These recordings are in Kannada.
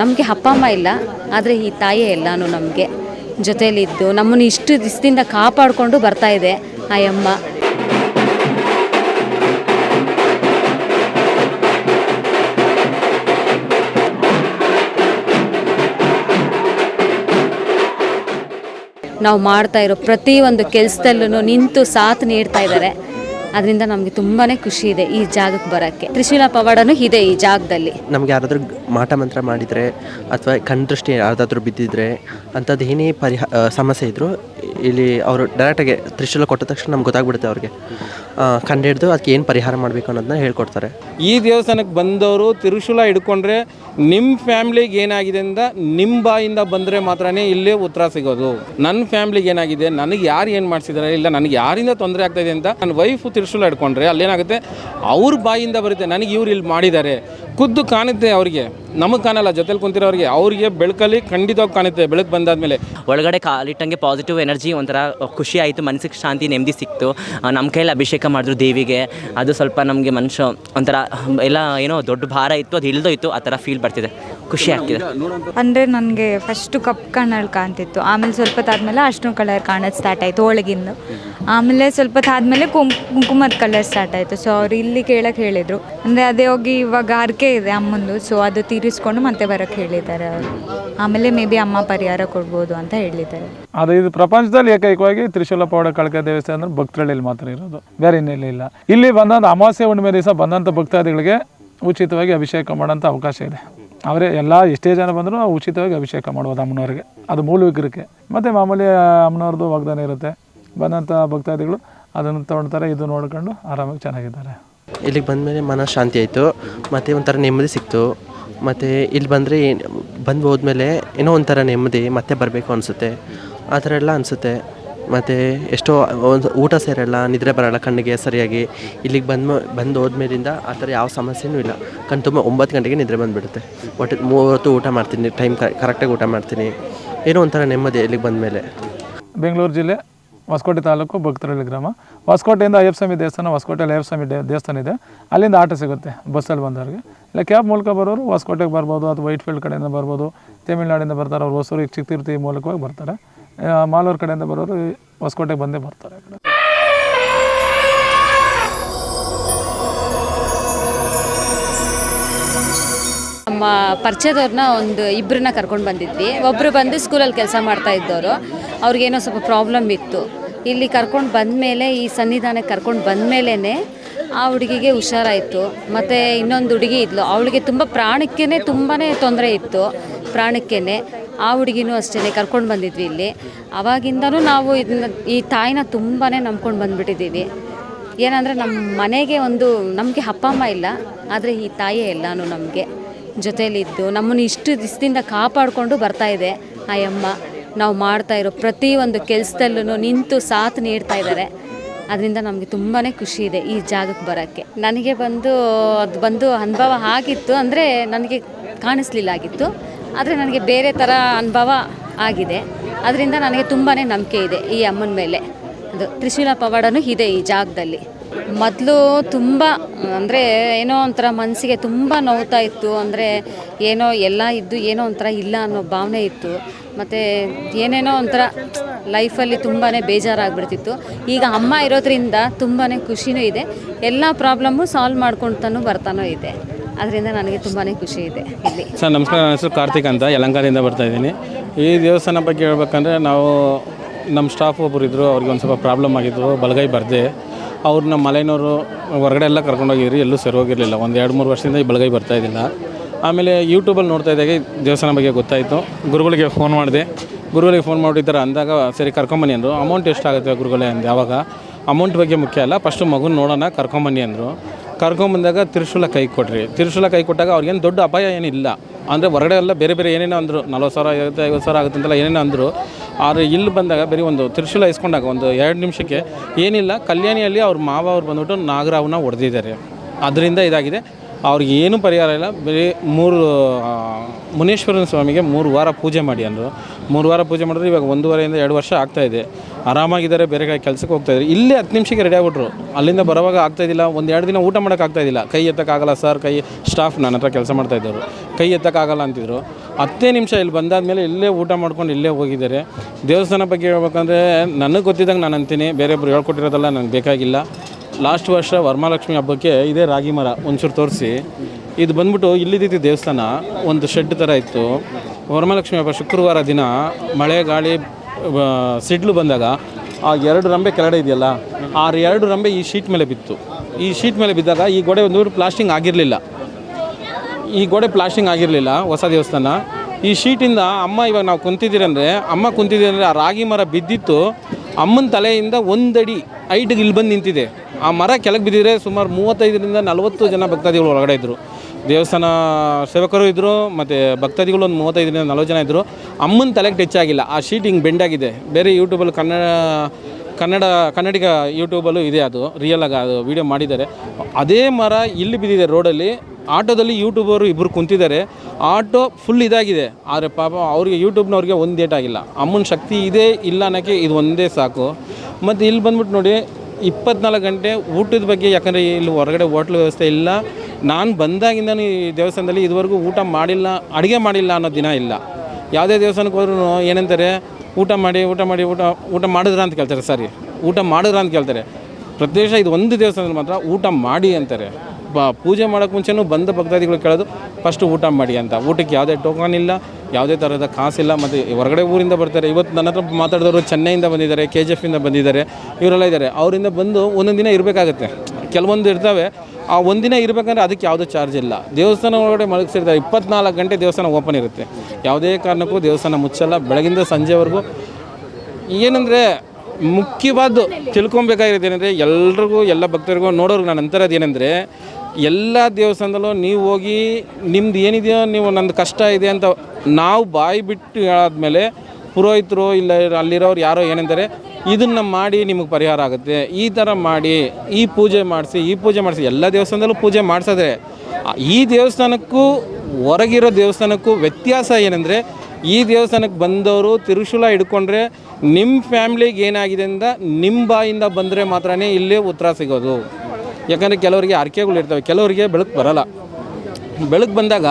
ನಮಗೆ ಅಪ್ಪ ಅಮ್ಮ ಇಲ್ಲ, ಆದರೆ ಈ ತಾಯೇ ಎಲ್ಲನೂ ನಮಗೆ ಜೊತೆಯಲ್ಲಿದ್ದು ನಮ್ಮನ್ನು ಇಷ್ಟು ದಿವಸದಿಂದ ಕಾಪಾಡಿಕೊಂಡು ಬರ್ತಾ ಇದೆ ಆ ಅಮ್ಮ. ನಾವು ಮಾಡ್ತಾ ಇರೋ ಪ್ರತಿಯೊಂದು ಕೆಲಸದಲ್ಲೂ ನಿಂತು ಸಾಥ್ ನೀಡ್ತಾ ಇದ್ದಾರೆ. ಅದರಿಂದ ನಮಗೆ ತುಂಬಾ ಖುಷಿ ಇದೆ ಈ ಜಾಗಕ್ಕೆ ಬರೋಕ್ಕೆ. ತ್ರಿಶೂಲ ಪವಾಡನೂ ಇದೆ ಈ ಜಾಗದಲ್ಲಿ. ನಮಗೆ ಯಾರಾದರೂ ಮಾಟ ಮಂತ್ರ ಮಾಡಿದರೆ ಅಥವಾ ಕಣ್ದೃಷ್ಟಿ ಯಾರ್ದಾದ್ರೂ ಬಿದ್ದಿದ್ರೆ ಅಂಥದ್ದು ಏನೇ ಪರಿಹಾರ ಸಮಸ್ಯೆ ಇದ್ದರೂ ಇಲ್ಲಿ ಅವರು ಡೈರೆಕ್ಟಾಗಿ ತ್ರಿಶೂಲ ಕೊಟ್ಟ ತಕ್ಷಣ ನಮ್ಗೆ ಗೊತ್ತಾಗ್ಬಿಡುತ್ತೆ ಅವ್ರಿಗೆ. ಕಂಡು ಹಿಡಿದು ಅದಕ್ಕೆ ಏನು ಪರಿಹಾರ ಮಾಡಬೇಕು ಅನ್ನೋದನ್ನ ಹೇಳ್ಕೊಡ್ತಾರೆ. ಈ ದೇವಸ್ಥಾನಕ್ಕೆ ಬಂದವರು ತಿರುಶೂಲ ಹಿಡ್ಕೊಂಡ್ರೆ ನಿಮ್ಮ ಫ್ಯಾಮ್ಲಿಗೆ ಏನಾಗಿದೆ ಅಂತ ನಿಮ್ಮ ಬಾಯಿಂದ ಬಂದರೆ ಮಾತ್ರನೇ ಇಲ್ಲೇ ಉತ್ತರ ಸಿಗೋದು. ನನ್ನ ಫ್ಯಾಮ್ಲಿಗೆ ಏನಾಗಿದೆ, ನನಗೆ ಯಾರು ಏನು ಮಾಡಿಸಿದ್ದಾರೆ ಇಲ್ಲ ನನಗೆ ಯಾರಿಂದ ತೊಂದರೆ ಆಗ್ತಾಯಿದೆ ಅಂತ ನನ್ನ ವೈಫು ತಿರುಶೂಲ ಹಿಡ್ಕೊಂಡ್ರೆ ಅಲ್ಲೇನಾಗುತ್ತೆ? ಅವ್ರ ಬಾಯಿಂದ ಬರುತ್ತೆ, ನನಗೆ ಇವ್ರು ಇಲ್ಲಿ ಮಾಡಿದ್ದಾರೆ ಖುದ್ದು ಕಾಣುತ್ತೆ ಅವ್ರಿಗೆ. ನಮಗೆ ಕಾಣಲ್ಲ ಜೊತೆಲಿ ಕುಂತಿರೋರಿಗೆ. ಅವ್ರಿಗೆ ಬೆಳಕಲ್ಲಿ ಖಂಡಿತವಾಗಿ ಕಾಣುತ್ತೆ ಬೆಳಕು ಬಂದಾದ್ಮೇಲೆ. ಒಳಗಡೆ ಕಾಲಿಟ್ಟಂಗೆ ಪಾಸಿಟಿವ್ ಎನರ್ಜಿ ಒಂಥರ ಖುಷಿ ಆಯಿತು ಮನಸ್ಸಿಗೆ ಶಾಂತಿ ನೆಮ್ಮದಿ ಸಿಕ್ತು. ನಮ್ಮ ಕೈಯಲ್ಲಿ ಅಭಿಷೇಕ ಮಾಡಿದ್ರು ದೇವಿಗೆ. ಅದು ಸ್ವಲ್ಪ ನಮಗೆ ಮನುಷ್ಯ ಒಂಥರ ಎಲ್ಲ ಏನೋ ದೊಡ್ಡ ಭಾರ ಇತ್ತು ಅದು ಇಳ್ದೋಯ್ತು ಆ ಥರ ಫೀಲ್ ಬರ್ತಿದೆ. ಖುಷಿ ಆಗ್ತಿದೆ. ಅಂದರೆ ನನಗೆ ಫಸ್ಟು ಕಪ್ ಕಣ್ಣಲ್ಲಿ ಕಾಣ್ತಿತ್ತು. ಆಮೇಲೆ ಸ್ವಲ್ಪ ಆದಮೇಲೆ ಅಷ್ಟು ಕಲರ್ ಕಾಣೋದು ಸ್ಟಾರ್ಟ್ ಆಯಿತು ಒಳಗಿಂದು ಆಮೇಲೆ ಸ್ವಲ್ಪ ಆದಮೇಲೆ ಕುಂ ಕುಂಕುಮದ ಕಲರ್ ಸ್ಟಾರ್ಟ್ ಆಯಿತು. ಸೊ ಅವ್ರು ಇಲ್ಲಿ ಕೇಳಕ್ಕೆ ಹೇಳಿದರು. ಅಂದರೆ ಅದೇ ಹೋಗಿ ಇವಾಗ ಹರಕೆ ಇದೆ ಅಮ್ಮಂದು. ಸೊ ಅದು ತೀರಿಸ್ಕೊಂಡು ಮತ್ತೆ ಬರೋಕ್ಕೆ ಹೇಳಿದ್ದಾರೆ ಅವರು. ಆಮೇಲೆ ಮೇ ಬಿ ಅಮ್ಮ ಪರಿಹಾರ ಕೊಡ್ಬೋದು ಅಂತ ಹೇಳಿದ್ದಾರೆ. ಅದು ಇದು ಪ್ರಪಂಚದಲ್ಲಿ ಏಕೈಕವಾಗಿ ತ್ರಿಶೂಲ ಪೌಡ ಕಳಕ ದೇವಸ್ಥಾನ ಅಂದ್ರೆ ಭಕ್ತರಳ್ಳಿಯಲ್ಲಿ ಮಾತ್ರ ಇರೋದು. ಬೇರೆ ಇನ್ನೆಲ್ಲಿ ಇಲ್ಲ. ಇಲ್ಲಿ ಬಂದಂಥ ಅಮಾವಾಸ್ಯೆ ಹುಣ್ಣಿಮೆ ದಿವಸ ಬಂದಂಥ ಭಕ್ತಾದಿಗಳಿಗೆ ಉಚಿತವಾಗಿ ಅಭಿಷೇಕ ಮಾಡೋಂಥ ಅವಕಾಶ ಇದೆ. ಅವರೇ ಎಲ್ಲ ಎಷ್ಟೇ ಜನ ಬಂದರೂ ಉಚಿತವಾಗಿ ಅಭಿಷೇಕ ಮಾಡ್ಬೋದು ಅಮ್ಮನವ್ರಿಗೆ. ಅದು ಮೂಲ ವಿಗ್ರಹಕ್ಕೆ. ಮತ್ತು ಮಾಮೂಲಿ ಅಮ್ಮನವ್ರದ್ದು ವಾಗ್ದಾನ ಇರುತ್ತೆ. ಬಂದಂಥ ಭಕ್ತಾದಿಗಳು ಅದನ್ನು ತೊಗೊಳ್ತಾರೆ ಇದು ನೋಡ್ಕೊಂಡು ಆರಾಮಾಗಿ ಚೆನ್ನಾಗಿದ್ದಾರೆ. ಇಲ್ಲಿಗೆ ಬಂದಮೇಲೆ ಮನ ಶಾಂತಿ ಆಯಿತು. ಮತ್ತು ಒಂಥರ ನೆಮ್ಮದಿ ಸಿಕ್ತು. ಮತ್ತು ಇಲ್ಲಿ ಬಂದರೆ ಏನು ಬಂದು ಹೋದ್ಮೇಲೆ ಏನೋ ಒಂಥರ ನೆಮ್ಮದಿ, ಮತ್ತೆ ಬರಬೇಕು ಅನಿಸುತ್ತೆ. ಆ ಥರ ಎಲ್ಲ ಅನಿಸುತ್ತೆ. ಮತ್ತು ಎಷ್ಟೋ ಒಂದು ಊಟ ಸೇರಲ್ಲ, ನಿದ್ರೆ ಬರೋಲ್ಲ ಕಣ್ಣಿಗೆ ಸರಿಯಾಗಿ. ಇಲ್ಲಿಗೆ ಬಂದು ಬಂದು ಹೋದ್ಮೇಲಿಂದ ಆ ಥರ ಯಾವ ಸಮಸ್ಯೆನೂ ಇಲ್ಲ. ಕಣ್ಣು ತುಂಬ ಒಂಬತ್ತು ಗಂಟೆಗೆ ನಿದ್ರೆ ಬಂದುಬಿಡುತ್ತೆ. ಒಟ್ಟು ಮೂವತ್ತು ಊಟ ಮಾಡ್ತೀನಿ, ಟೈಮ್ ಕರೆಕ್ಟಾಗಿ ಊಟ ಮಾಡ್ತೀನಿ. ಏನೋ ಒಂಥರ ನೆಮ್ಮದಿ ಇಲ್ಲಿಗೆ ಬಂದಮೇಲೆ. ಬೆಂಗಳೂರು ಜಿಲ್ಲೆ ಹೊಸಕೋಟೆ ತಾಲೂಕು ಭಕ್ತರಳ್ಳಿ ಗ್ರಾಮ. ಹೊಸಕೋಟೆಯಿಂದ ಅಯ್ಯಪ್ಪ ಸ್ವಾಮಿ ದೇವಸ್ಥಾನ ಹೊಸಕೋಟೆಯಲ್ಲಿ ಅಯ್ಯಪ್ಪ ಸ್ವಾಮಿ ದೇವಸ್ಥಾನ ಇದೆ. ಅಲ್ಲಿಂದ ಆಟೋ ಸಿಗುತ್ತೆ ಬಸ್ಸಲ್ಲಿ ಬಂದವ್ರಿಗೆ. ಇಲ್ಲ, ಕ್ಯಾಬ್ ಮೂಲಕ ಬರೋರು ಹೊಸಕೋಟೆಗೆ ಬರ್ಬೋದು ಅಥವಾ ವೈಟ್ ಫೀಲ್ಡ್ ಕಡೆಯಿಂದ ಬರ್ಬೋದು, ತಮಿಳ್ನಾಡಿಂದ ಬರ್ತಾರೆ. ಅವ್ರು ಹೊಸೂರು ಈಗ ಮೂಲಕ ಮೂಲಕವಾಗಿ ಬರ್ತಾರೆ. ಮಾಲೂರು ಕಡೆಯಿಂದ ಬರೋರು ಹೊಸಕೋಟೆಗೆ ಬಂದೇ ಬರ್ತಾರೆ ನಮ್ಮ ಪರಿಚಯದವ್ರನ್ನ ಒಂದು ಇಬ್ಬರನ್ನ ಕರ್ಕೊಂಡು ಬಂದಿದ್ವಿ. ಒಬ್ಬರು ಬಂದು ಸ್ಕೂಲಲ್ಲಿ ಕೆಲಸ ಮಾಡ್ತಾ ಇದ್ದವರು ಅವ್ರಿಗೇನೋ ಸ್ವಲ್ಪ ಪ್ರಾಬ್ಲಮ್ ಇತ್ತು. ಇಲ್ಲಿ ಕರ್ಕೊಂಡು ಬಂದಮೇಲೆ, ಈ ಸನ್ನಿಧಾನಕ್ಕೆ ಕರ್ಕೊಂಡು ಬಂದಮೇಲೇ ಆ ಹುಡುಗಿಗೆ ಹುಷಾರಾಯಿತು. ಮತ್ತು ಇನ್ನೊಂದು ಹುಡುಗಿ ಇದ್ಲು. ಅವಳಿಗೆ ತುಂಬ ಪ್ರಾಣಕ್ಕೇ ತುಂಬಾ ತೊಂದರೆ ಇತ್ತು. ಪ್ರಾಣಕ್ಕೇ ಆ ಹುಡುಗಿನೂ ಅಷ್ಟೇ ಕರ್ಕೊಂಡು ಬಂದಿದ್ವಿ ಇಲ್ಲಿ. ಅವಾಗಿಂದನೂ ನಾವು ಇದನ್ನ ಈ ತಾಯಿನ ತುಂಬಾ ನಂಬ್ಕೊಂಡು ಬಂದುಬಿಟ್ಟಿದ್ದೀವಿ. ಏನಂದರೆ ನಮ್ಮ ಮನೆಗೆ ಒಂದು, ನಮಗೆ ಅಪ್ಪ ಅಮ್ಮ ಇಲ್ಲ. ಆದರೆ ಈ ತಾಯಿಯೇ ಎಲ್ಲನೂ ನಮಗೆ. ಜೊತೆಯಲ್ಲಿದ್ದು ನಮ್ಮನ್ನು ಇಷ್ಟು ದಿವಸದಿಂದ ಕಾಪಾಡಿಕೊಂಡು ಬರ್ತಾ ಇದೆ. ಆ ಅಮ್ಮ, ನಾವು ಮಾಡ್ತಾ ಇರೋ ಪ್ರತಿಯೊಂದು ಕೆಲಸದಲ್ಲೂ ನಿಂತು ಸಾಥ್ ನೀಡ್ತಾ ಇದ್ದಾರೆ. ಅದರಿಂದ ನಮಗೆ ತುಂಬಾ ಖುಷಿ ಇದೆ ಈ ಜಾಗಕ್ಕೆ ಬರೋಕ್ಕೆ. ನನಗೆ ಬಂದು, ಅದು ಬಂದು ಅನುಭವ ಆಗಿತ್ತು, ಅಂದರೆ ನನಗೆ ಕಾಣಿಸ್ಲಿಲ್ಲ ಆಗಿತ್ತು. ಆದರೆ ನನಗೆ ಬೇರೆ ಥರ ಅನುಭವ ಆಗಿದೆ. ಅದರಿಂದ ನನಗೆ ತುಂಬಾ ನಂಬಿಕೆ ಇದೆ ಈ ಅಮ್ಮನ ಮೇಲೆ. ಅದು ತ್ರಿಶೂಲ ಪವಾಡನೂ ಇದೆ ಈ ಜಾಗದಲ್ಲಿ. ಮೊದಲು ತುಂಬ, ಅಂದರೆ ಏನೋ ಒಂಥರ ಮನಸ್ಸಿಗೆ ತುಂಬ ನೋವ್ತಾ ಇತ್ತು. ಅಂದರೆ ಏನೋ ಎಲ್ಲ ಇದ್ದು ಏನೋ ಒಂಥರ ಇಲ್ಲ ಅನ್ನೋ ಭಾವನೆ ಇತ್ತು. ಮತ್ತು ಏನೇನೋ ಒಂಥರ ಲೈಫಲ್ಲಿ ತುಂಬಾ ಬೇಜಾರಾಗ್ಬಿಡ್ತಿತ್ತು. ಈಗ ಅಮ್ಮ ಇರೋದ್ರಿಂದ ತುಂಬಾ ಖುಷಿನೂ ಇದೆ. ಎಲ್ಲ ಪ್ರಾಬ್ಲಮ್ಮು ಸಾಲ್ವ್ ಮಾಡ್ಕೊಳ್ತಾನೂ ಬರ್ತಾನೂ ಇದೆ. ಅದರಿಂದ ನನಗೆ ತುಂಬಾ ಖುಷಿ ಇದೆ ಇಲ್ಲಿ. ಸರ್, ನಮಸ್ಕಾರ. ನನ್ನ ಹೆಸರು ಕಾರ್ತಿಕ್ ಅಂತ. ಯಲಂಕಾದಿಂದ ಬರ್ತಾ ಇದ್ದೀನಿ. ಈ ದೇವಸ್ಥಾನ ಬಗ್ಗೆ ಹೇಳ್ಬೇಕಂದ್ರೆ ನಾವು ನಮ್ಮ ಸ್ಟಾಫ್ ಒಬ್ಬರು ಇದ್ದರು ಅವ್ರಿಗೆ ಒಂದು ಸ್ವಲ್ಪ ಪ್ರಾಬ್ಲಮ್ ಆಗಿತ್ತು ಬಲಗೈ ಬರ್ದೆ. ಅವ್ರನ್ನ ಮಲೆನವರು ಹೊರಗಡೆ ಎಲ್ಲ ಕರ್ಕೊಂಡೋಗಿದ್ರಿ ಎಲ್ಲೂ ಸರಿ ಹೋಗಿರಲಿಲ್ಲ. ಒಂದು ಎರಡು ಮೂರು ವರ್ಷದಿಂದ ಈ ಬರ್ತಾ ಇದ್ದಿಲ್ಲ. ಆಮೇಲೆ ಯೂಟ್ಯೂಬಲ್ಲಿ ನೋಡ್ತಾ ಇದ್ದಾಗೆ ದೇವಸ್ಥಾನ ಬಗ್ಗೆ ಗೊತ್ತಾಯಿತು. ಗುರುಗಳಿಗೆ ಫೋನ್ ಮಾಡಿದೆ. ಗುರುಗಳಿಗೆ ಫೋನ್ ಮಾಡಿದ್ದಾರೆ ಅಂದಾಗ ಸರಿ ಕರ್ಕೊಂಬನ್ನಿ ಅಂದರು. ಅಮೌಂಟ್ ಎಷ್ಟಾಗುತ್ತೆ ಗುರುಗಳೇ ಅಂದೆ ಆವಾಗ ಅಮೌಂಟ್ ಬಗ್ಗೆ ಮುಖ್ಯ ಅಲ್ಲ ಫಸ್ಟು ಮಗುನ ನೋಡೋಣ, ಕರ್ಕೊಂಬನ್ನಿ ಅಂದರು. ಕರ್ಕೊಂಬಂದಾಗ ತ್ರಿಶೂಲ ಕೈ ಕೊಟ್ರಿ ತ್ರಿಶೂಲ ಕೈ ಕೊಟ್ಟಾಗ ಅವ್ರಿಗೇನು ದೊಡ್ಡ ಅಪಾಯ ಏನಿಲ್ಲ. ಅಂದರೆ ಹೊರಗಡೆ ಎಲ್ಲ ಬೇರೆ ಬೇರೆ ಏನೇನೋ ಅಂದರು, ನಲ್ವತ್ತು ಸಾವಿರ ಆಗುತ್ತೆ ಐವತ್ತು ಸಾವಿರ ಆಗುತ್ತೆ ಅಂತೆಲ್ಲ ಏನೇನೋ ಅಂದರು. ಆದರೆ ಇಲ್ಲಿ ಬಂದಾಗ ಬರೀ ಒಂದು ತ್ರಿಶೂಲ ಇಸ್ಕೊಂಡಾಗ ಒಂದು ಎರಡು ನಿಮಿಷಕ್ಕೆ ಏನಿಲ್ಲ, ಕಲ್ಯಾಣಿಯಲ್ಲಿ ಅವ್ರ ಮಾವ ಅವ್ರು ಬಂದ್ಬಿಟ್ಟು ನಾಗರಾವನ್ನ ಹೊಡೆದಿದ್ದಾರೆ. ಅದರಿಂದ ಇದಾಗಿದೆ. ಅವ್ರಿಗೆ ಏನೂ ಪರಿಹಾರ ಇಲ್ಲ, ಬರೀ ಮೂರು ಮುನೇಶ್ವರನ ಸ್ವಾಮಿಗೆ ಮೂರು ವಾರ ಪೂಜೆ ಮಾಡಿ ಅಂದರು. ಮೂರು ವಾರ ಪೂಜೆ ಮಾಡಿದ್ರೆ ಇವಾಗ ಒಂದೂವರೆಯಿಂದ ಎರಡು ವರ್ಷ ಆಗ್ತಾ ಇದೆ. ಆರಾಮಾಗಿದ್ದಾರೆ, ಬೇರೆ ಕಡೆ ಕೆಲಸಕ್ಕೆ ಹೋಗ್ತಾ ಇದ್ದಾರೆ. ಇಲ್ಲೇ ಹತ್ತು ನಿಮಿಷಕ್ಕೆ ರೆಡಿ ಆಗ್ಬಿಟ್ರು. ಅಲ್ಲಿಂದ ಬರೋವಾಗ ಆಗ್ತಾ ಇದಿಲ್ಲ ಒಂದು ಎರಡು ದಿನ ಊಟ ಮಾಡೋಕೆ ಆಗ್ತಾ ಇದ್ದಿಲ್ಲ. ಕೈ ಎತ್ತಕ್ಕಾಗಲ್ಲ ಸರ್ ಕೈ ಸ್ಟಾಫ್ ನನ್ನ ಹತ್ರ ಕೆಲಸ ಮಾಡ್ತಾ ಇದ್ದರು ಕೈ ಎತ್ತಕ್ಕಾಗಲ್ಲ ಅಂತಿದ್ರು. ಹತ್ತೇ ನಿಮಿಷ ಇಲ್ಲಿ ಬಂದಾದ್ಮೇಲೆ ಇಲ್ಲೇ ಊಟ ಮಾಡ್ಕೊಂಡು ಇಲ್ಲೇ ಹೋಗಿದ್ದಾರೆ. ದೇವಸ್ಥಾನ ಬಗ್ಗೆ ಹೇಳ್ಬೇಕಂದ್ರೆ, ನನಗೆ ಗೊತ್ತಿದ್ದಂಗೆ ನಾನು ಅಂತೀನಿ. ಬೇರೆಯೊಬ್ರು ಹೇಳ್ಕೊಟ್ಟಿರೋದಲ್ಲ ನನಗೆ ಬೇಕಾಗಿಲ್ಲ. ಲಾಸ್ಟ್ ವರ್ಷ ವರಮಹಾಲಕ್ಷ್ಮಿ ಹಬ್ಬಕ್ಕೆ ಇದೇ ರಾಗಿ ಮರ ಒಂಚೂರು ತೋರಿಸಿ. ಇದು ಬಂದ್ಬಿಟ್ಟು ಇಲ್ಲಿದ್ದಿದ್ದು ದೇವಸ್ಥಾನ, ಒಂದು ಶೆಡ್ ಥರ ಇತ್ತು. ವರಮಹಾಲಕ್ಷ್ಮಿ ಹಬ್ಬ ಶುಕ್ರವಾರ ದಿನ ಮಳೆ, ಗಾಳಿ ಸಿಡ್ಲು ಬಂದಾಗ ಆ ಎರಡು ರಂಬೆ ಕೆಳಗಡೆ ಇದೆಯಲ್ಲ, ಆ ಎರಡು ರಂಬೆ ಈ ಶೀಟ್ ಮೇಲೆ ಬಿತ್ತು. ಈ ಶೀಟ್ ಮೇಲೆ ಬಿದ್ದಾಗ ಈ ಗೋಡೆ ಒಂದು ಪ್ಲಾಸ್ಟಿಂಗ್ ಆಗಿರಲಿಲ್ಲ. ಈ ಗೋಡೆ ಪ್ಲಾಸ್ಟಿಂಗ್ ಆಗಿರಲಿಲ್ಲ ಹೊಸ ದೇವಸ್ಥಾನ. ಈ ಶೀಟಿಂದ ಅಮ್ಮ ಇವಾಗ ನಾವು ಕುಂತಿದ್ದೀರಂದರೆ ಅಮ್ಮ ಕುಂತಿದ್ದೀರಿ ಅಂದರೆ ಆ ರಾಗಿ ಮರ ಬಿದ್ದಿತ್ತು. ಅಮ್ಮನ ತಲೆಯಿಂದ ಒಂದಡಿ ಐಟಿಗೆ ಇಲ್ಲಿ ಬಂದು ನಿಂತಿದೆ. ಆ ಮರ ಕೆಳಗೆ ಬಿದ್ದಿದ್ರೆ ಸುಮಾರು ಮೂವತ್ತೈದರಿಂದ ನಲವತ್ತು ಜನ ಭಕ್ತಾದಿಗಳು ಒಳಗಡೆ ಇದ್ದರು ದೇವಸ್ಥಾನ ಸೇವಕರು ಇದ್ದರು ಮತ್ತು ಭಕ್ತಾದಿಗಳು ಒಂದು ಮೂವತ್ತೈದರಿಂದ ನಲವತ್ತು ಜನ ಇದ್ದರು ಅಮ್ಮನ ತಲೆಗೆ ಟಚ್ ಆಗಿಲ್ಲ. ಆ ಶೀಟ್ ಹಿಂಗೆ ಬೆಂಡಾಗಿದೆ ಬೇರೆ ಯೂಟ್ಯೂಬಲ್ಲಿ ಕನ್ನಡ ಕನ್ನಡ, ಕನ್ನಡಿಗ ಯೂಟ್ಯೂಬಲ್ಲೂ ಇದೆ ಅದು. ರಿಯಲಾಗಿ ಅದು ವಿಡಿಯೋ ಮಾಡಿದ್ದಾರೆ. ಅದೇ ಮರ ಇಲ್ಲಿ ಬಿದ್ದಿದೆ ರೋಡಲ್ಲಿ ಆಟೋದಲ್ಲಿ ಯೂಟ್ಯೂಬರು ಇಬ್ಬರು ಕುಂತಿದ್ದಾರೆ. ಆಟೋ ಫುಲ್ ಇದಾಗಿದೆ. ಆದರೆ ಪಾಪ ಅವ್ರಿಗೆ ಯೂಟ್ಯೂಬ್ನವ್ರಿಗೆ ಒಂದು ಡೇಟ್ ಆಗಿಲ್ಲ. ಅಮ್ಮನ ಶಕ್ತಿ ಇದೆ ಇಲ್ಲ ಅನ್ನೋಕ್ಕೆ ಇದು ಒಂದೇ ಸಾಕು. ಮತ್ತು ಇಲ್ಲಿ ಬಂದ್ಬಿಟ್ಟು ನೋಡಿ ಇಪ್ಪತ್ನಾಲ್ಕು ಗಂಟೆ ಊಟದ ಬಗ್ಗೆ, ಯಾಕಂದರೆ ಇಲ್ಲಿ ಹೊರಗಡೆ ಹೋಟ್ಲ್ ವ್ಯವಸ್ಥೆ ಇಲ್ಲ. ನಾನು ಬಂದಾಗಿಂದನೂ ಈ ದೇವಸ್ಥಾನದಲ್ಲಿ ಇದುವರೆಗೂ ಊಟ ಮಾಡಿಲ್ಲ, ಅಡುಗೆ ಮಾಡಿಲ್ಲ ಅನ್ನೋ ದಿನ ಇಲ್ಲ. ಯಾವುದೇ ದೇವಸ್ಥಾನಕ್ಕೆ ಹೋದ್ರೂ ಏನಂತಾರೆ, ಊಟ ಮಾಡಿ ಊಟ ಮಾಡಿ, ಊಟ ಊಟ ಮಾಡಿದ್ರ ಅಂತ ಕೇಳ್ತಾರೆ ಸರಿ ಊಟ ಮಾಡಿದ್ರ ಅಂತ ಕೇಳ್ತಾರೆ. ಪ್ರತ್ಯೇಕ ಇದು ಒಂದು ದೇವಸ್ಥಾನದಲ್ಲಿ ಮಾತ್ರ ಊಟ ಮಾಡಿ ಅಂತಾರೆ. ಬ, ಪೂಜೆ ಮಾಡೋಕ್ಕೆ ಮುಂಚೆನೂ ಬಂದ ಭಕ್ತಾದಿಗಳು ಕೇಳೋದು, ಫಸ್ಟ್ ಊಟ ಮಾಡಿ ಅಂತ. ಊಟಕ್ಕೆ ಯಾವುದೇ ಟೋಕನ್ ಇಲ್ಲ, ಯಾವುದೇ ಥರದ ಕಾಸಿಲ್ಲ, ಮತ್ತು ಹೊರಗಡೆ ಊರಿಂದ ಬರ್ತಾರೆ. ಇವತ್ತು ನನ್ನ ಹತ್ರ ಮಾತಾಡಿದವರು ಚೆನ್ನೈಯಿಂದ ಬಂದಿದ್ದಾರೆ ಕೆ ಜಿ ಎಫಿಂದ ಬಂದಿದ್ದಾರೆ, ಇವರೆಲ್ಲ ಇದ್ದಾರೆ. ಅವರಿಂದ ಬಂದು ಒಂದೊಂದು ದಿನ ಇರಬೇಕಾಗತ್ತೆ. ಕೆಲವೊಂದು ಇರ್ತವೆ, ಆ ಒಂದಿನ ಇರಬೇಕಂದ್ರೆ ಅದಕ್ಕೆ ಯಾವುದೂ ಚಾರ್ಜ್ ಇಲ್ಲ. ದೇವಸ್ಥಾನ ಒಳಗಡೆ ಮಲಗಿಸಿರ್ತಾರೆ, ಇಪ್ಪತ್ನಾಲ್ಕು ಗಂಟೆ ದೇವಸ್ಥಾನ ಓಪನ್ ಇರುತ್ತೆ. ಯಾವುದೇ ಕಾರಣಕ್ಕೂ ದೇವಸ್ಥಾನ ಮುಚ್ಚಲ್ಲ. ಬೆಳಗಿಂದ ಸಂಜೆವರೆಗೂ ಏನಂದರೆ ಮುಖ್ಯವಾದ್ದು ತಿಳ್ಕೊಬೇಕಾಗಿರೋದು ಏನಂದರೆ ಎಲ್ರಿಗೂ, ಎಲ್ಲ ಭಕ್ತರಿಗೂ ನೋಡೋರು ನಾನು ಅಂತರದ್ದು ಏನಂದರೆ ಎಲ್ಲ ದೇವಸ್ಥಾನದಲ್ಲೂ ನೀವು ಹೋಗಿ ನಿಮ್ದು ಏನಿದೆಯೋ ನೀವು ನಂದು ಕಷ್ಟ ಇದೆ ಅಂತ ನಾವು ಬಾಯಿ ಬಿಟ್ಟು ಹೇಳಾದ್ಮೇಲೆ ಪುರೋಹಿತರು ಇಲ್ಲ ಅಲ್ಲಿರೋರು ಯಾರೋ ಏನಂತಾರೆ ಇದನ್ನು ಮಾಡಿ ನಿಮಗೆ ಪರಿಹಾರ ಆಗುತ್ತೆ. ಈ ಥರ ಮಾಡಿ, ಈ ಪೂಜೆ ಮಾಡಿಸಿ, ಈ ಪೂಜೆ ಮಾಡಿಸಿ, ಎಲ್ಲ ದೇವಸ್ಥಾನದಲ್ಲೂ ಪೂಜೆ ಮಾಡಿಸಿದ್ರೆ ಈ ದೇವಸ್ಥಾನಕ್ಕೂ ಹೊರಗಿರೋ ದೇವಸ್ಥಾನಕ್ಕೂ ವ್ಯತ್ಯಾಸ ಏನಂದರೆ ಈ ದೇವಸ್ಥಾನಕ್ಕೆ ಬಂದವರು ತಿರುಶೂಲ ಹಿಡ್ಕೊಂಡ್ರೆ ನಿಮ್ಮ ಫ್ಯಾಮ್ಲಿಗೆ ಏನಾಗಿದೆ ಅಂತ ನಿಮ್ಮ ಬಾಯಿಂದ ಬಂದರೆ ಮಾತ್ರ ಇಲ್ಲೇ ಉತ್ತರ ಸಿಗೋದು. ಯಾಕಂದರೆ ಕೆಲವರಿಗೆ ಹರಕೆಗಳು ಇರ್ತವೆ, ಕೆಲವರಿಗೆ ಬೆಳಕು ಬರಲ್ಲ. ಬೆಳಕು ಬಂದಾಗ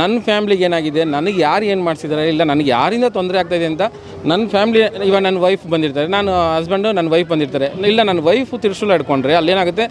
ನನ್ನ ಫ್ಯಾಮ್ಲಿಗೆ ಏನಾಗಿದೆ, ನನಗೆ ಯಾರು ಏನು ಮಾಡಿಸಿದ್ದಾರೆ ಇಲ್ಲ ನನಗೆ ಯಾರಿಂದ ತೊಂದರೆ ಆಗ್ತಾಯಿದೆ ಅಂತ ನನ್ನ ಫ್ಯಾಮ್ಲಿ ಇವಾಗ ನನ್ನ ವೈಫ್ ಬಂದಿರ್ತಾರೆ, ನಾನು ಹಸ್ಬೆಂಡು ನನ್ನ ವೈಫ್ ಬಂದಿರ್ತಾರೆ. ಇಲ್ಲ ನನ್ನ ವೈಫು ತಿರ್ಸುಲ ಹಿಡ್ಕೊಂಡ್ರೆ ಅಲ್ಲೇನಾಗುತ್ತೆ,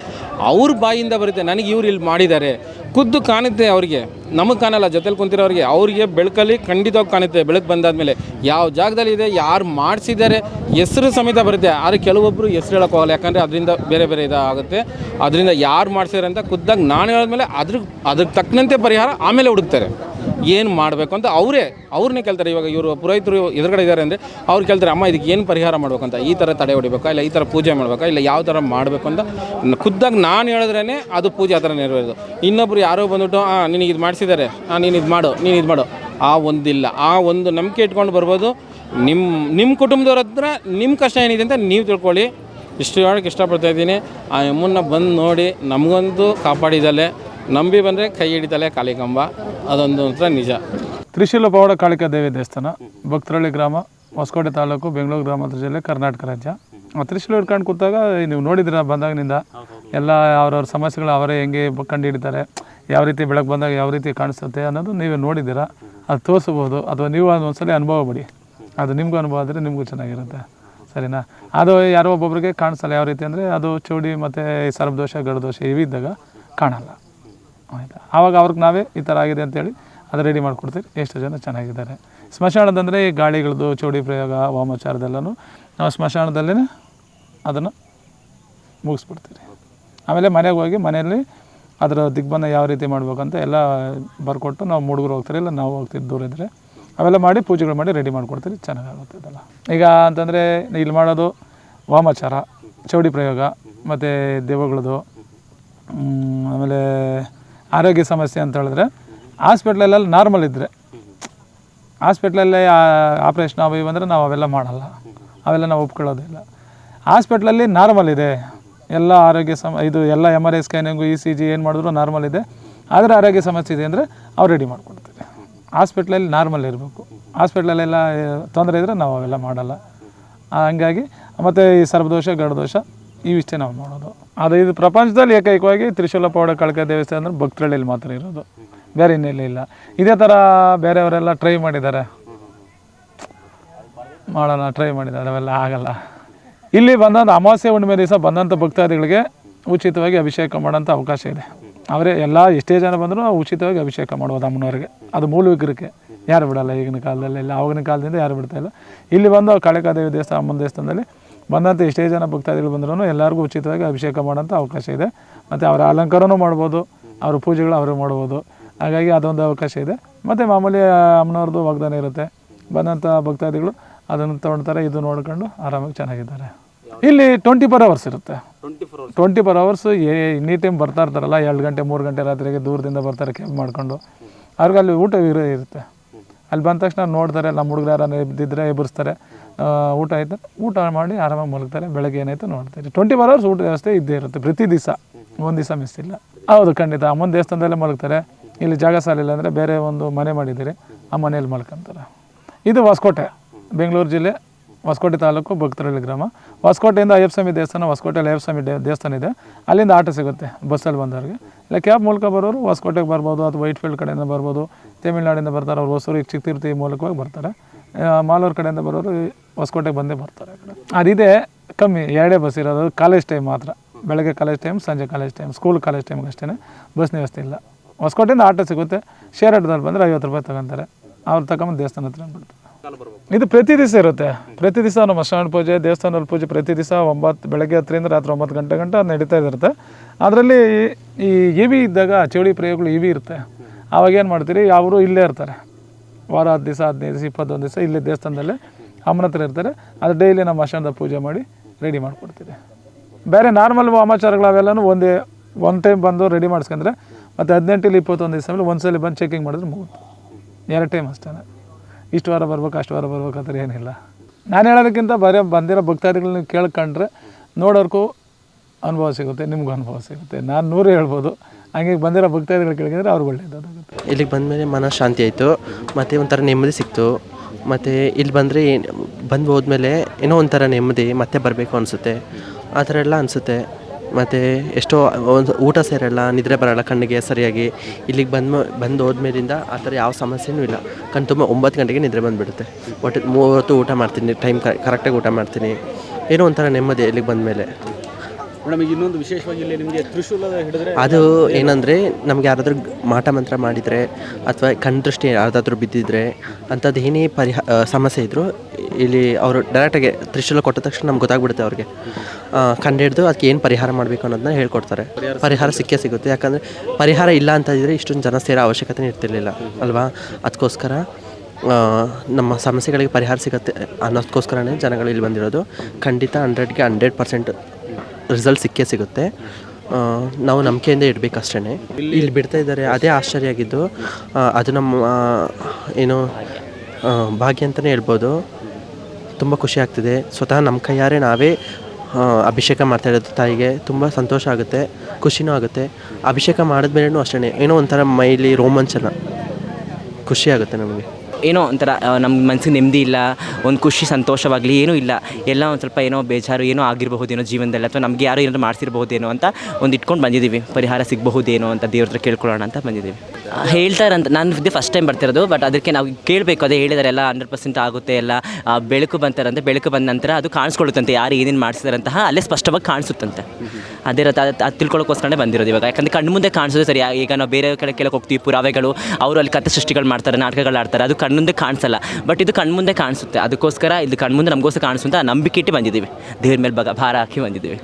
ಅವ್ರ ಬಾಯಿಂದ ಬರುತ್ತೆ, ನನಗೆ ಇವ್ರು ಇಲ್ಲಿ ಮಾಡಿದ್ದಾರೆ ಖುದ್ದು ಕಾಣುತ್ತೆ ಅವರಿಗೆ. ನಮಗೆ ಕಾಣಲ್ಲ, ಜೊತೆಲಿ ಕುಂತಿರೋರಿಗೆ. ಅವರಿಗೆ ಬೆಳಕಲ್ಲಿ ಖಂಡಿತವಾಗಿ ಕಾಣುತ್ತೆ. ಬೆಳಕು ಬಂದಾದಮೇಲೆ ಯಾವ ಜಾಗದಲ್ಲಿ ಇದೆ, ಯಾರು ಮಾಡಿಸಿದ್ದಾರೆ, ಹೆಸರು ಸಮೇತ ಬರುತ್ತೆ. ಆದರೆ ಕೆಲವೊಬ್ಬರು ಹೆಸರು ಹೇಳೋಕೆ ಹೋಗಲ್ಲ. ಯಾಕಂದರೆ ಅದರಿಂದ ಬೇರೆ ಬೇರೆ ಇದಾಗುತ್ತೆ. ಅದರಿಂದ ಯಾರು ಮಾಡಿಸಿದಾರೆ ಅಂತ ಖುದ್ದಾಗಿ ನಾನು ಹೇಳಿದ್ಮೇಲೆ ಅದ್ರ ಅದಕ್ಕೆ ತಕ್ಕಂತೆ ಪರಿಹಾರ ಆಮೇಲೆ ಹುಡುಕ್ತಾರೆ. ಏನು ಮಾಡಬೇಕು ಅಂತ ಅವರೇ, ಅವ್ರನ್ನೇ ಕೇಳ್ತಾರೆ. ಇವಾಗ ಇವರು ಪುರೋಹಿತರು ಎದುರುಗಡೆ ಇದ್ದಾರೆ ಅಂದರೆ ಅವ್ರು ಕೇಳ್ತಾರೆ, ಅಮ್ಮ, ಇದಕ್ಕೆ ಏನು ಪರಿಹಾರ ಮಾಡಬೇಕಂತ ಈ ಥರ ತಡೆ ಹೊಡಿಬೇಕಾ? ಇಲ್ಲ ಈ ಥರ ಪೂಜೆ ಮಾಡಬೇಕಾ? ಇಲ್ಲ ಯಾವ ಥರ ಮಾಡಬೇಕು ಅಂತ? ಖುದ್ದಾಗಿ ನಾನು ಹೇಳಿದ್ರೇ ಅದು ಪೂಜೆ ಆ ಥರ ನೆರವೇರೋದು. ಇನ್ನೊಬ್ರು ಯಾರೋ ಬಂದ್ಬಿಟ್ಟು ಹಾಂ ನಿನಗೆ ಇದು ಮಾಡಿಸಿದ್ದಾರೆ. ಹಾಂ ನೀನು ಇದು ಮಾಡು, ನೀನು ಇದು ಮಾಡು. ಆ ಒಂದಿಲ್ಲ. ಆ ಒಂದು ನಂಬಿಕೆ ಇಟ್ಕೊಂಡು ಬರ್ಬೋದು. ನಿಮ್ಮ ನಿಮ್ಮ ಕುಟುಂಬದವ್ರ ಹತ್ರ ನಿಮ್ಮ ಕಷ್ಟ ಏನಿದೆ ಅಂತ ನೀವು ತಿಳ್ಕೊಳ್ಳಿ. ಇಷ್ಟು ಹೇಳೋಕ್ಕೆ ಇಷ್ಟಪಡ್ತಾ ಇದ್ದೀನಿ. ಆ ಯಮ್ಮನ್ನ ಬಂದು ನೋಡಿ ನಮಗಂತೂ ಕಾಪಾಡಿದಲೆ ನಂಬಿ ಬಂದರೆ ಕೈ ಹಿಡಿತಲೆ ಕಾಳಿಕಂಬ ಅದೊಂದು ಮಾತ್ರ ನಿಜ. ತ್ರಿಶೂಲ ಪವಾಡ ಕಾಳಿಕಾ ದೇವಿ ದೇವಸ್ಥಾನ, ಭಕ್ತರಳ್ಳಿ ಗ್ರಾಮ, ಹೊಸಕೋಟೆ ತಾಲೂಕು, ಬೆಂಗಳೂರು ಗ್ರಾಮಾಂತರ ಜಿಲ್ಲೆ, ಕರ್ನಾಟಕ ರಾಜ್ಯ. ತ್ರಿಶೂಲ ಹಿಡ್ಕೊಂಡು ಕೂತಾಗ ನೀವು ನೋಡಿದಿರ ಬಂದಾಗಿನಿಂದ? ಎಲ್ಲ ಅವ್ರವ್ರ ಸಮಸ್ಯೆಗಳು ಅವರೇ ಹೆಂಗೆ ಕಂಡು ಹಿಡಿತಾರೆ, ಯಾವ ರೀತಿ ಬೆಳಕು ಬಂದಾಗ ಯಾವ ರೀತಿ ಕಾಣಿಸುತ್ತೆ ಅನ್ನೋದು ನೀವೇ ನೋಡಿದ್ದೀರಾ? ಅದು ತೋರಿಸ್ಬೋದು, ಅಥವಾ ನೀವು ಅದು ಒಂದ್ಸಲ ಅನುಭವ ಬಿಡಿ ಅದು ನಿಮಗೂ ಅನುಭವ ಆದರೆ ನಿಮಗೂ ಚೆನ್ನಾಗಿರುತ್ತೆ. ಸರಿನಾ? ಅದು ಯಾರೋ ಒಬ್ಬೊಬ್ಬರಿಗೆ ಕಾಣಿಸಲ್ಲ ಯಾವ ರೀತಿ ಅಂದರೆ ಅದು ಚೌಡಿ ಮತ್ತು ಸರ್ಪದೋಷ ಗಡದೋಷ ಇವಿದ್ದಾಗ ಕಾಣಲ್ಲ. ಆಯಿತಾ? ಆವಾಗ ಅವ್ರಿಗೆ ನಾವೇ ಈ ಥರ ಆಗಿದೆ ಅಂತೇಳಿ ಅದು ರೆಡಿ ಮಾಡಿಕೊಡ್ತೀವಿ. ಎಷ್ಟು ಜನ ಚೆನ್ನಾಗಿದ್ದಾರೆ. ಸ್ಮಶಾನದಂದರೆ ಈ ಗಾಳಿಗಳದ್ದು, ಚೌಡಿ ಪ್ರಯೋಗ, ವಾಮಾಚಾರದೆಲ್ಲನೂ ನಾವು ಸ್ಮಶಾನದಲ್ಲೇ ಅದನ್ನು ಮುಗಿಸ್ಬಿಡ್ತೀವಿ ಆಮೇಲೆ ಮನೆಗೆ ಹೋಗಿ ಮನೆಯಲ್ಲಿ ಅದರ ದಿಗ್ಬಂಧ ಯಾವ ರೀತಿ ಮಾಡ್ಬೇಕಂತ ಎಲ್ಲ ಬರ್ಕೊಟ್ಟು ನಾವು ಹುಡುಗರು ಹೋಗ್ತಾರೆ, ಇಲ್ಲ ನಾವು ಹೋಗ್ತೀವಿ ದೂರ ಇದ್ದರೆ ಅವೆಲ್ಲ ಮಾಡಿ ಪೂಜೆಗಳು ಮಾಡಿ ರೆಡಿ ಮಾಡಿಕೊಡ್ತೀವಿ ಚೆನ್ನಾಗಾಗುತ್ತೆ ಇದೆಲ್ಲ. ಈಗ ಅಂತಂದರೆ ಇಲ್ಲಿ ಮಾಡೋದು ವಾಮಾಚಾರ, ಚೌಡಿ ಪ್ರಯೋಗ, ಮತ್ತು ದೇವಗಳದು ಆಮೇಲೆ ಆರೋಗ್ಯ ಸಮಸ್ಯೆ ಅಂತ ಹೇಳಿದ್ರೆ, ಹಾಸ್ಪಿಟ್ಲಲ್ಲೆಲ್ಲ ನಾರ್ಮಲ್ ಇದ್ದರೆ ಹಾಸ್ಪಿಟ್ಲಲ್ಲೇ ಆಪ್ರೇಷನ್ ಅವು ಇವು ಅಂದರೆ ನಾವು ಅವೆಲ್ಲ ಮಾಡಲ್ಲ. ಅವೆಲ್ಲ ನಾವು ಒಪ್ಕೊಳ್ಳೋದಿಲ್ಲ. ಹಾಸ್ಪಿಟ್ಲಲ್ಲಿ ನಾರ್ಮಲ್ ಇದೆ. ಎಲ್ಲ ಆರೋಗ್ಯ ಸಮ, ಇದು ಎಲ್ಲ M R I scanning E C G ಏನು ಮಾಡಿದ್ರು ನಾರ್ಮಲ್ ಇದೆ. ಆದರೆ ಆರೋಗ್ಯ ಸಮಸ್ಯೆ ಇದೆ ಅಂದರೆ ಅವ್ರು ರೆಡಿ ಮಾಡಿಕೊಡ್ತೀವಿ ಹಾಸ್ಪಿಟ್ಲಲ್ಲಿ ನಾರ್ಮಲ್ ಇರಬೇಕು. ಹಾಸ್ಪಿಟ್ಲಲ್ಲೆಲ್ಲ ತೊಂದರೆ ಇದ್ದರೆ ನಾವು ಅವೆಲ್ಲ ಮಾಡಲ್ಲ. ಹಂಗಾಗಿ ಮತ್ತು ಈ ಸರ್ಪದೋಷ ಗಡದೋಷ ಇವಿಷ್ಟೇ ನಾವು ನೋಡೋದು. ಅದು ಇದು ಪ್ರಪಂಚದಲ್ಲಿ ಏಕೈಕವಾಗಿ ತ್ರಿಶೂಲ ಪೌಡ ಕಳಕ ದೇವಸ್ಥಾನ ಅಂದರೆ ಭಕ್ತರಳ್ಳಿಯಲ್ಲಿ ಮಾತ್ರ ಇರೋದು. ಬೇರೆ ಇನ್ನೆಲ್ಲಿ ಇಲ್ಲ. ಇದೇ ಥರ ಬೇರೆಯವರೆಲ್ಲ ಟ್ರೈ ಮಾಡಿದ್ದಾರೆ. ಮಾಡೋಣ ಟ್ರೈ ಮಾಡಿದ್ದಾರೆ. ಅವೆಲ್ಲ ಆಗಲ್ಲ. ಇಲ್ಲಿ ಬಂದಂಥ ಅಮಾವಾಸ್ಯೆ ಹುಣ್ಣಿಮೆ ದಿವಸ ಬಂದಂಥ ಭಕ್ತಾದಿಗಳಿಗೆ ಉಚಿತವಾಗಿ ಅಭಿಷೇಕ ಮಾಡೋಂಥ ಅವಕಾಶ ಇದೆ. ಅವರೇ ಎಲ್ಲ ಎಷ್ಟೇ ಜನ ಬಂದರೂ ಉಚಿತವಾಗಿ ಅಭಿಷೇಕ ಮಾಡ್ಬೋದು ಅಮ್ಮನವ್ರಿಗೆ. ಅದು ಮೂಲ ವಿಗ್ರಹಕ್ಕೆ. ಯಾರು ಬಿಡಲ್ಲ ಈಗಿನ ಕಾಲದಲ್ಲಿ ಇಲ್ಲ. ಆವಾಗಿನ ಕಾಲದಿಂದ ಯಾರು ಬಿಡ್ತಾಯಿಲ್ಲ ಇಲ್ಲಿ. ಬಂದು ಕಾಳಿಕಾದೇವಿ ದೇವಸ್ಥಾನ, ಅಮ್ಮನ ದೇವಸ್ಥಾನದಲ್ಲಿ ಬಂದಂಥ ಎಷ್ಟೇ ಜನ ಭಕ್ತಾದಿಗಳು ಬಂದ್ರೂ ಎಲ್ಲರಿಗೂ ಉಚಿತವಾಗಿ ಅಭಿಷೇಕ ಮಾಡೋಂಥ ಅವಕಾಶ ಇದೆ. ಮತ್ತು ಅವರ ಅಲಂಕಾರನೂ ಮಾಡ್ಬೋದು ಅವ್ರ ಪೂಜೆಗಳು ಅವರು ಮಾಡ್ಬೋದು. ಹಾಗಾಗಿ ಅದೊಂದು ಅವಕಾಶ ಇದೆ. ಮತ್ತು ಮಾಮೂಲಿ ಅಮ್ಮನವ್ರದ್ದು ವಾಗ್ದಾನ ಇರುತ್ತೆ. ಬಂದಂಥ ಭಕ್ತಾದಿಗಳು ಅದನ್ನು ತೊಗೊಳ್ತಾರೆ ಇದು ನೋಡ್ಕೊಂಡು ಆರಾಮಾಗಿ ಚೆನ್ನಾಗಿದ್ದಾರೆ. ಇಲ್ಲಿ ಟ್ವೆಂಟಿ ಫೋರ್ ಅವರ್ಸ್ ಇರುತ್ತೆ twenty four hours any time ಬರ್ತಾ ಇರ್ತಾರಲ್ಲ ಎರಡು ಗಂಟೆ ಮೂರು ಗಂಟೆ ರಾತ್ರಿಗೆ ದೂರದಿಂದ ಬರ್ತಾರೆ ಕ್ಯಾಬ್ ಮಾಡ್ಕೊಂಡು. ಅವ್ರಿಗೆ ಅಲ್ಲಿ ಊಟ ಇರೋ ಇರುತ್ತೆ. ಅಲ್ಲಿ ಬಂದ ತಕ್ಷಣ ನೋಡ್ತಾರೆ ನಮ್ಮ ಹುಡುಗರು ಯಾರು ಇದ್ದಿದ್ರೆ ಎಬ್ಬರಿಸ್ತಾರೆ ಊಟ ಆಯ್ತು? ಊಟ ಮಾಡಿ ಆರಾಮಾಗಿ ಮಲಗ್ತಾರೆ. ಬೆಳಗ್ಗೆ ಏನಾಯ್ತು ನೋಡ್ತಾರೆ. ಟ್ವೆಂಟಿ ಫೋರ್ ಅವರ್ಸ್ ಊಟ ವ್ಯವಸ್ಥೆ ಇದ್ದೇ ಇರುತ್ತೆ. ಪ್ರತಿ ದಿವಸ. ಒಂದು ದಿವಸ ಮಿಸ್ ಇಲ್ಲ. ಹೌದು, ಖಂಡಿತ. ಅಮ್ಮನ ದೇವಸ್ಥಾನದಲ್ಲೇ ಮಲಗ್ತಾರೆ. ಇಲ್ಲಿ ಜಾಗ ಸಾಲಿಲ್ಲ ಅಂದರೆ ಬೇರೆ ಒಂದು ಮನೆ ಮಾಡಿದ್ದೀರಿ. ಆ ಮನೆಯಲ್ಲಿ ಮಲ್ಕೊಂತಾರೆ. ಇದು ಹೊಸಕೋಟೆ. ಬೆಂಗಳೂರು ಜಿಲ್ಲೆ, ಹೊಸಕೋಟೆ ತಾಲೂಕು, ಭಕ್ತರಳ್ಳಿ ಗ್ರಾಮ. ಹೊಸಕೋಟೆಯಿಂದ ಅಯ್ಯಪ್ಪ ಸ್ವಾಮಿ ದೇವಸ್ಥಾನ ಹೊಸಕೋಟೆಯಲ್ಲಿ ಅಯ್ಯಪ್ಪ ಸ್ವಾಮಿ ದೇವಸ್ಥಾನ ಇದೆ. ಅಲ್ಲಿಂದ ಆಟೋ ಸಿಗುತ್ತೆ ಬಸ್ಸಲ್ಲಿ ಬಂದವ್ರಿಗೆ. ಇಲ್ಲ, ಕ್ಯಾಬ್ ಮೂಲಕ ಬರೋರು ಹೊಸಕೋಟೆಗೆ ಬರ್ಬೋದು ಅಥವಾ ವೈಟ್ ಫೀಲ್ಡ್ ಕಡೆಯಿಂದ ಬರ್ಬೋದು. ತಮಿಳ್ನಾಡಿಂದ ಬರ್ತಾರೆ. ಅವ್ರು ಹೊಸೂರು ಚಿಕ್ಕತಿರ್ತಿ ಮೂಲಕವಾಗಿ ಬರ್ತಾರೆ. ಮಾಲೂರು ಕಡೆಯಿಂದ ಬರೋರು ಹೊಸಕೋಟೆಗೆ ಬಂದೇ ಬರ್ತಾರೆ ಅದಿದೆ ಕಮ್ಮಿ, ಎರಡೇ ಬಸ್ ಇರೋದು ಕಾಲೇಜ್ ಟೈಮ್ ಮಾತ್ರ. ಬೆಳಗ್ಗೆ ಕಾಲೇಜ್ ಟೈಮ್ ಸಂಜೆ ಕಾಲೇಜ್ ಟೈಮ್ ಸ್ಕೂಲ್ ಕಾಲೇಜ್ ಟೈಮ್ಗೆ ಅಷ್ಟೇ ಬಸ್ ವ್ಯವಸ್ಥೆ ಇಲ್ಲ. ಹೊಸಕೋಟೆಯಿಂದ ಆಟೋ ಸಿಗುತ್ತೆ. ಶೇರ್ ಆಟೋದಲ್ಲಿ ಬಂದರೆ ಐವತ್ತು ರೂಪಾಯಿ ತಗೊಂತಾರೆ. ಅವ್ರು ತಗೊಂಬಂದು ದೇವಸ್ಥಾನ ಹತ್ರ ಬಿಡ್ತಾರೆ ಇದು ಪ್ರತಿ ದಿವಸ ಇರುತ್ತೆ. ಪ್ರತಿ ದಿವಸ ನಮ್ಮ ಮಶಾಣ ಪೂಜೆ ದೇವಸ್ಥಾನದಲ್ಲಿ ಪೂಜೆ ಪ್ರತಿ ದಿವಸ ಒಂಬತ್ತು, ಬೆಳಗ್ಗೆ ಹತ್ತರಿಂದ ರಾತ್ರಿ ಒಂಬತ್ತು ಗಂಟೆ ಗಂಟ ನಡೀತಾ ಇರುತ್ತೆ. ಅದರಲ್ಲಿ ಈ ಇವಿ ಇದ್ದಾಗ ಚೌಳಿ ಪ್ರಯೋಗಗಳು ಇವಿ ಇರುತ್ತೆ. ಅವಾಗ ಏನು ಮಾಡ್ತೀರಿ? ಅವರು ಇಲ್ಲೇ ಇರ್ತಾರೆ. ವಾರ ಹತ್ತು ದಿವಸ, ಹದಿನೈದು ದಿವಸ, ಇಪ್ಪತ್ತೊಂದು ದಿವಸ ಇಲ್ಲೇ ದೇವಸ್ಥಾನದಲ್ಲೇ ಅಮ್ಮನ ಹತ್ರ ಇರ್ತಾರೆ. ಅದು ಡೈಲಿ ನಮ್ಮ ಮಶಾಣದ ಪೂಜೆ ಮಾಡಿ ರೆಡಿ ಮಾಡಿಕೊಡ್ತೀರಿ ಬೇರೆ ನಾರ್ಮಲ್ ವಾಮಾಚಾರಗಳು ಅವೆಲ್ಲನೂ ಒಂದೇ ಒನ್ ಟೈಮ್ ಬಂದು ರೆಡಿ ಮಾಡಿಸ್ಕೊಂಡ್ರೆ ಮತ್ತು ಹದಿನೆಂಟಲ್ಲಿ ಇಪ್ಪತ್ತೊಂದು ದಿವಸ ಒಂದು ಒಂದ್ಸಲಿ ಬಂದು ಚೆಕಿಂಗ್ ಮಾಡಿದ್ರೆ ಮುಗಿತು. ಎರಡು ಟೈಮ್ ಅಷ್ಟೇ ಇಷ್ಟು ವಾರ ಬರ್ಬೇಕು, ಅಷ್ಟು ವಾರ ಬರ್ಬೇಕು ಏನಿಲ್ಲ. ನಾನು ಹೇಳೋದಕ್ಕಿಂತ ಬರೀ ಬಂದಿರೋ ಭಕ್ತಾದಿಗಳನ್ನ ಕೇಳ್ಕೊಂಡ್ರೆ ನೋಡೋರ್ಗೂ ಅನುಭವ ಸಿಗುತ್ತೆ, ನಿಮಗೂ ಅನುಭವ ಸಿಗುತ್ತೆ. ನಾನು ನೂರು ಹೇಳ್ಬೋದು. ಹಂಗೆ ಬಂದಿರೋ ಭಕ್ತಾದಿಗಳು ಕೇಳಿದ್ರೆ ಅವ್ರಿಗೆ ಒಳ್ಳೆಯದಾಗುತ್ತೆ ಇಲ್ಲಿಗೆ ಬಂದಮೇಲೆ ಮನ ಶಾಂತಿ ಆಯಿತು. ಮತ್ತು ಒಂಥರ ನೆಮ್ಮದಿ ಸಿಕ್ತು. ಮತ್ತು ಇಲ್ಲಿ ಬಂದರೆ ಬಂದು ಹೋದ್ಮೇಲೆ ಏನೋ ಒಂಥರ ನೆಮ್ಮದಿ, ಮತ್ತೆ ಬರಬೇಕು ಅನಿಸುತ್ತೆ. ಆ ಥರ ಎಲ್ಲ ಅನಿಸುತ್ತೆ. ಮತ್ತು ಎಷ್ಟೋ ಒಂದು ಊಟ ಸೇರಲ್ಲ, ನಿದ್ರೆ ಬರಲ್ಲ ಕಣ್ಣಿಗೆ ಸರಿಯಾಗಿ. ಇಲ್ಲಿಗೆ ಬಂದ ಬಂದು ಹೋದ್ಮೇಲಿಂದ ಆ ಥರ ಯಾವ ಸಮಸ್ಯೆನೂ ಇಲ್ಲ. ಕಣ್ಣು ತುಂಬ ಒಂಬತ್ತು ಗಂಟೆಗೆ ನಿದ್ರೆ ಬಂದುಬಿಡುತ್ತೆ. ಒಟ್ಟು ಮೂವತ್ತು ಊಟ ಮಾಡ್ತೀನಿ, ಟೈಮ್ ಕರೆಕ್ಟಾಗಿ ಊಟ ಮಾಡ್ತೀನಿ. ಏನೋ ಒಂಥರ ನೆಮ್ಮದಿ ಇಲ್ಲಿಗೆ ಬಂದಮೇಲೆ. ಮೇಡಮ್ ಈಗ ಇನ್ನೊಂದು ವಿಶೇಷವಾಗಿ ಇಲ್ಲಿ ನಿಮಗೆ ತ್ರಿಶೂಲ ಹಿಡಿದ್ರೆ ಅದು ಏನಂದರೆ ನಮ್ಗೆ ಯಾರಾದರೂ ಮಾಟ ಮಂತ್ರ ಮಾಡಿದರೆ ಅಥವಾ ಕಣ್ದೃಷ್ಟಿ ಯಾರ್ದಾದ್ರೂ ಬಿದ್ದಿದ್ರೆ ಅಂಥದ್ದು ಏನೇ ಪರಿಹಾ ಸಮಸ್ಯೆ ಇದ್ದರೂ ಇಲ್ಲಿ ಅವರು ಡೈರೆಕ್ಟಾಗಿ ತ್ರಿಶೂಲ ಕೊಟ್ಟ ತಕ್ಷಣ ನಮ್ಗೆ ಗೊತ್ತಾಗ್ಬಿಡುತ್ತೆ ಅವ್ರಿಗೆ. ಕಂಡಿಡ್ದು ಅದಕ್ಕೆ ಏನು ಪರಿಹಾರ ಮಾಡಬೇಕು ಅನ್ನೋದನ್ನ ಹೇಳ್ಕೊಡ್ತಾರೆ. ಪರಿಹಾರ ಸಿಕ್ಕೇ ಸಿಗುತ್ತೆ. ಯಾಕಂದರೆ ಪರಿಹಾರ ಇಲ್ಲ ಅಂತ ಇದ್ದರೆ ಇಷ್ಟೊಂದು ಜನ ಸೇರೋ ಅವಶ್ಯಕತೆ ಇರ್ತಿರ್ಲಿಲ್ಲ ಅಲ್ವಾ? ಅದಕ್ಕೋಸ್ಕರ ನಮ್ಮ ಸಮಸ್ಯೆಗಳಿಗೆ ಪರಿಹಾರ ಸಿಗುತ್ತೆ ಅನ್ನೋದಕ್ಕೋಸ್ಕರನೇ ಜನಗಳು ಇಲ್ಲಿ ಬಂದಿರೋದು. ಖಂಡಿತ ಹಂಡ್ರೆಡ್ಗೆ ಹಂಡ್ರೆಡ್ ಪರ್ಸೆಂಟ್ ರಿಸಲ್ಟ್ ಸಿಕ್ಕೇ ಸಿಗುತ್ತೆ. ನಾವು ನಂಬಿಕೆಯಿಂದ ಇಡಬೇಕು ಅಷ್ಟೇ ಇಲ್ಲಿ ಬಿಡ್ತಾ ಇದ್ದಾರೆ, ಅದೇ ಆಶ್ಚರ್ಯ ಆಗಿದ್ದು ಅದು ನಮ್ಮ ಏನು ಭಾಗ್ಯ ಅಂತಲೇ ಹೇಳ್ಬೋದು. ತುಂಬ ಖುಷಿ ಆಗ್ತಿದೆ. ಸ್ವತಃ ನಮ್ಮ ಕೈಯಾರೆ ನಾವೇ ಅಭಿಷೇಕ ಮಾಡ್ತಾ ಇರೋದು ತಾಯಿಗೆ. ತುಂಬ ಸಂತೋಷ ಆಗುತ್ತೆ, ಖುಷಿನೂ ಆಗುತ್ತೆ. ಅಭಿಷೇಕ ಮಾಡಿದ್ಮೇಲೂ ಅಷ್ಟೇ ಏನೋ ಒಂಥರ ಮೈಲಿ ರೋಮಾಂಚನ. ಖುಷಿ ಆಗುತ್ತೆ ನಮಗೆ. ಏನೋ ಒಂಥರ ನಮ್ಮ ಮನಸ್ಸಿಗೆ ನೆಮ್ಮದಿ ಇಲ್ಲ, ಒಂದು ಖುಷಿ ಸಂತೋಷವಾಗಲಿ, ಏನೂ ಇಲ್ಲ. ಎಲ್ಲ ಒಂದು ಸ್ವಲ್ಪ ಏನೋ ಬೇಜಾರು, ಏನೋ ಆಗಿರಬಹುದೇನೋ ಜೀವನದಲ್ಲಿ, ಅಥವಾ ನಮಗೆ ಯಾರು ಏನಾದರೂ ಮಾಡ್ಸಿರ್ಬಹುದೇನೋ ಅಂತ ಒಂದು ಇಟ್ಕೊಂಡು ಬಂದಿದ್ದೀವಿ ಪರಿಹಾರ ಸಿಗಬಹುದೇನೋ ಅಂತ ದೇವ್ರ ಹತ್ರ ಕೇಳ್ಕೊಳ್ಳೋಣ ಅಂತ ಬಂದಿದ್ದೀವಿ ಹೇಳ್ತಾರಂತ ನಾನು ಇದೇ ಫಸ್ಟ್ ಟೈಮ್ ಬರ್ತಿರೋದು ಬಟ್ ಅದಕ್ಕೆ ನಾವು ಕೇಳಬೇಕು ಅದೇ ಹೇಳಿದಾರೆ ಎಲ್ಲ ಹಂಡ್ರೆಡ್ ಪರ್ಸೆಂಟ್ ಆಗುತ್ತೆ ಎಲ್ಲ ಬೆಳಕು ಬಂತಾರಂತೆ ಬೆಳಕು ಬಂದ ನಂತರ ಅದು ಕಾಣಿಸ್ಕೊಳ್ಳುತ್ತಂತೆ ಯಾರು ಏನೇನು ಮಾಡಿಸಿದಾರಂತಹ ಅಲ್ಲೇ ಸ್ಪಷ್ಟವಾಗಿ ಕಾಣಿಸುತ್ತಂತೆ. ಅದೇ ರೀತಿ ಅದು ಅದು ತಿಳ್ಕೊಳ್ಳೋಕ್ಕೋಸ್ಕರನೇ ಬಂದಿರೋದು ಇವಾಗ. ಯಾಕಂದರೆ ಕಣ್ಣು ಮುಂದೆ ಕಾಣಿಸೋದು ಸರಿ ಈಗ ನಾವು ಬೇರೆ ಕಡೆ ಕೇಳಕ್ಕೆ ಹೋಗ್ತೀವಿ ಪುರಾವೆಗಳು ಅವರು ಅಲ್ಲಿ ಕಥೆ ಸೃಷ್ಟಿಗಳು ಮಾಡ್ತಾರೆ ನಾಟಕಗಳು ಆಡ್ತಾರೆ ಅದು ಕಣ್ಮುಂದೆ ಕಾಣಿಸಲ್ಲ. ಬಟ್ ಇದು ಕಣ್ಮುಂದೆ ಕಾಣಿಸುತ್ತೆ. ಅದಕ್ಕೋಸ್ಕರ ಇದು ಕಣ್ಮುಂದೆ ನಮಗೋಸ್ಕರ ಕಾಣಿಸುತ್ತೆ ನಂಬಿಕೆ ಇಟ್ಟು ಬಂದಿದ್ದೀವಿ ದೇವ್ರ ಮೇಲೆ ಬಗ ಭಾರ ಹಾಕಿ ಬಂದಿದ್ದೀವಿ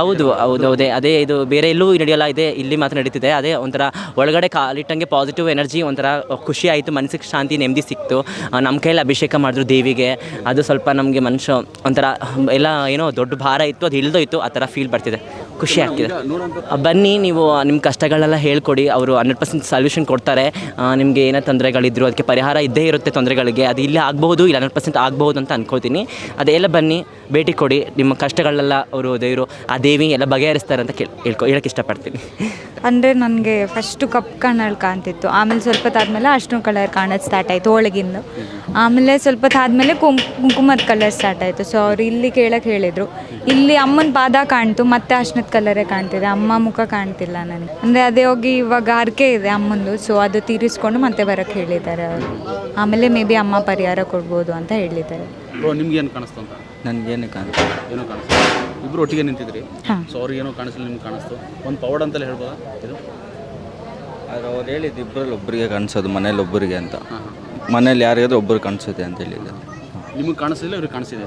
ಹೌದು ಹೌದು ಹೌದೇ. ಅದೇ ಇದು ಬೇರೆ ಎಲ್ಲೂ ನಡೆಯಲ್ಲ ಇದೆ ಇಲ್ಲಿ ಮಾತ್ರ ನಡೀತಿದೆ. ಅದೇ ಒಂಥರ ಒಳಗಡೆ ಕಾಲಿಟ್ಟಂಗೆ ಪಾಸಿಟಿವ್ ಎನರ್ಜಿ ಒಂಥರ ಖುಷಿ ಆಯಿತು, ಮನಸ್ಸಿಗೆ ಶಾಂತಿ, ನೆಮ್ಮದಿ ಸಿಕ್ತು. ನಮ್ಮ ಕೈಯಲ್ಲಿ ಅಭಿಷೇಕ ಮಾಡಿದ್ರು ದೇವಿಗೆ. ಅದು ಸ್ವಲ್ಪ ನಮಗೆ ಮನುಷ್ಯ ಒಂಥರ, ಎಲ್ಲ ಏನೋ ದೊಡ್ಡ ಭಾರ ಇತ್ತು, ಅದು ಇಳ್ದೋಯ್ತು ಆ ಥರ ಫೀಲ್ ಬರ್ತಿದೆ. ಖುಷಿ ಆಗ್ತಿದೆ. ಬನ್ನಿ, ನೀವು ನಿಮ್ಮ ಕಷ್ಟಗಳೆಲ್ಲ ಹೇಳ್ಕೊಡಿ. ಅವರು ಹಂಡ್ರೆಡ್ ಪರ್ಸೆಂಟ್ ಸೊಲ್ಯೂಷನ್ ಕೊಡ್ತಾರೆ. ನಿಮಗೆ ಏನೇ ತೊಂದರೆಗಳಿದ್ರು, ಅದಕ್ಕೆ ಪರಿಹಾರ ಇದ್ದೇ ಇರುತ್ತೆ ತೊಂದರೆಗಳಿಗೆ. ಅದು ಇಲ್ಲೇ ಆಗ್ಬೋದು ಇಲ್ಲ ಹಂಡ್ರೆಡ್ ಪರ್ಸೆಂಟ್ ಆಗ್ಬೋದು ಅಂತ ಅನ್ಕೊಳ್ತೀನಿ. ಅದೆಲ್ಲ ಬನ್ನಿ, ಭೇಟಿ ಕೊಡಿ. ನಿಮ್ಮ ಕಷ್ಟಗಳೆಲ್ಲ ಅವರು, ದೇವರು, ಆ ದೇವಿ ಎಲ್ಲ ಬಗೆಹರಿಸ್ತಾರೆ ಅಂತ ಕೇಳಿ, ಹೇಳ್ಕೊ ಹೇಳಕ್ಕೆ ಇಷ್ಟಪಡ್ತೀನಿ. ಅಂದರೆ ನನಗೆ ಫಸ್ಟು ಕಪ್ ಕಣ್ಣಲ್ಲಿ ಕಾಣ್ತಿತ್ತು. ಆಮೇಲೆ ಸ್ವಲ್ಪ ಆದಮೇಲೆ ಅಷ್ಟು ಕಲರ್ ಕಾಣೋದು ಸ್ಟಾರ್ಟ್ ಆಯಿತು ಒಳಗಿಂದು ಆಮೇಲೆ ಸ್ವಲ್ಪ ಆದಮೇಲೆ ಕುಂ, ಕುಂಕುಮದ ಕಲರ್ ಸ್ಟಾರ್ಟ್ ಆಯಿತು. ಸೊ ಅವರು ಇಲ್ಲಿ ಕೇಳಕ್ಕೆ ಹೇಳಿದರು. ಇಲ್ಲಿ ಅಮ್ಮನ ಪಾದ ಕಾಣ್ತು, ಮತ್ತೆ ಅರ್ಶಿನದ ಕಲರೇ ಕಾಣ್ತಿದೆ ಅಮ್ಮ ಮುಖ ಕಾಣ್ತಿಲ್ಲ ನನಗೆ. ಅಂದರೆ ಅದೇ ಹೋಗಿ ಇವಾಗ ಹರಕೆ ಇದೆ ಅಮ್ಮಂದು ಸೊ ಅದು ತೀರಿಸ್ಕೊಂಡು ಮತ್ತೆ ಬರೋಕ್ಕೆ ಹೇಳಿದ್ದಾರೆ ಅವರು. ಆಮೇಲೆ ಮೇ ಬಿ ಅಮ್ಮ ಪರಿಹಾರ ಕೊಡ್ಬೋದು ಅಂತ ಹೇಳಿದ್ದಾರೆ. ಬ್ರೋ ನಿಮ್ಗೆ ಏನು ಕಾಣಿಸ್ತು ಅಂತ? ನನಗೇನು ಕಾಣ್ತ ಏನೋ ಕಾಣಿಸ್ತು. ಇಬ್ಬರು ಒಟ್ಟಿಗೆ ನಿಂತಿದ್ರಿ. ಹಾಂ. ಸೊ ಅವ್ರಿಗೆ ಏನೋ ಕಾಣಿಸ್ಲಿಲ್ಲ ನಿಮ್ಗೆ ಕಾಣಿಸ್ತು. ಒಂದು ಪವಾಡ ಅಂತಲೇ ಹೇಳ್ಬೋದಾ? ಇದು? ಆದರೆ ಅವ್ರು ಹೇಳಿದ್ದು ಇಬ್ಬರಲ್ಲಿ ಒಬ್ಬರಿಗೆ ಕಾಣಿಸೋದು ಮನೇಲಿ ಒಬ್ಬರಿಗೆ ಅಂತ. ಮನೇಲಿ ಯಾರಿಗಾದ್ರೂ ಒಬ್ಬರು ಕಾಣಿಸುತ್ತೆ ಅಂತ ಹೇಳಿದ್ದಾರೆ. ನಿಮಗೆ ಕಾಣಿಸಿಲ್ಲ ಇವ್ರಿಗೆ ಕಾಣಿಸಿದೆ?